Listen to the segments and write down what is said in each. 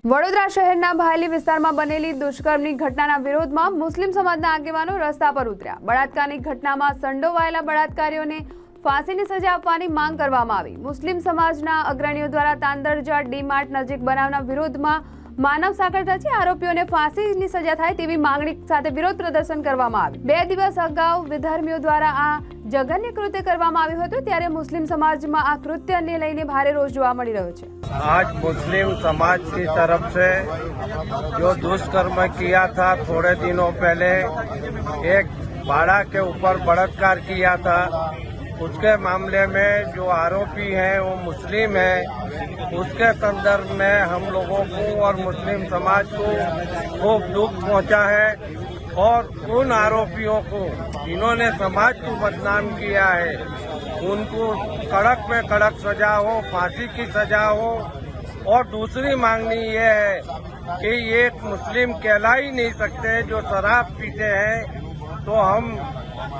વડોદરા શહેરના ભાયલી વિસ્તારમાં બનેલી દુષ્કર્મની ઘટનાના વિરોધમાં મુસ્લિમ સમાજના આગેવાનો રસ્તા પર ઉતર્યા. બળાત્કારની ઘટનામાં સંડોવાયેલા બળાત્કારીઓને ફાંસીની સજા આપવાની માંગ કરવામાં આવી. મુસ્લિમ સમાજના અગ્રણીઓ દ્વારા તાંદરજા ડી માર્ટ નજીક બનાવના વિરોધમાં માનવ સાંકળ રચી આરોપીઓને ફાંસીની સજા થાય તેવી માંગણી સાથે વિરોધ પ્રદર્શન કરવામાં આવ્યું. બે દિવસ અગાઉ વિધર્મીઓ દ્વારા આ જઘન્ય કૃત્ય કરવામાં આવ્યું હતું ત્યારે મુસ્લિમ સમાજમાં આ કૃત્યને લઈને ભારે રોષ જોવા મળી રહ્યો છે आज मुस्लिम समाज की तरफ से जो दुष्कर्म किया था थोड़े दिनों पहले एक बाड़ा के ऊपर बलात्कार किया था उसके मामले में जो आरोपी हैं वो मुस्लिम है उसके संदर्भ में हम लोगों को और मुस्लिम समाज को खूब दुख पहुंचा है और उन आरोपियों को जिन्होंने समाज को बदनाम किया है, उनको कड़क में कड़क सजा हो, फांसी की सजा हो। और दूसरी मांगनी ये है कि ये एक मुस्लिम कहला ही नहीं सकते जो शराब पीते हैं। तो हम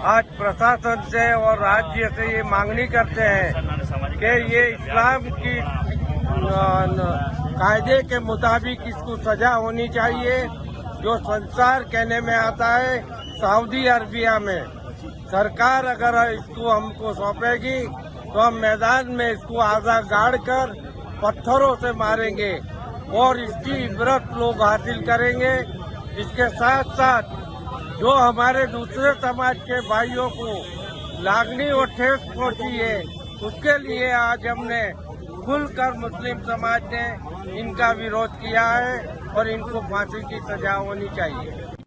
आज प्रशासन से और राज्य से ये मांगनी करते हैं कि ये इस्लाम की कायदे के मुताबिक इसको सजा होनी चाहिए। जो संसार कहने में आता है, सऊदी अरबिया में। सरकार अगर इसको हमको सौंपेगी तो हम मैदान में इसको आधा गाड़ कर पत्थरों से मारेंगे और इसकी इबरत लोग हासिल करेंगे। इसके साथ साथ जो हमारे दूसरे समाज के भाइयों को लागनी और ठेस पहुँची है, उसके लिए आज हमने खुलकर मुस्लिम समाज ने इनका विरोध किया है और इनको फांसी की सजा होनी चाहिए।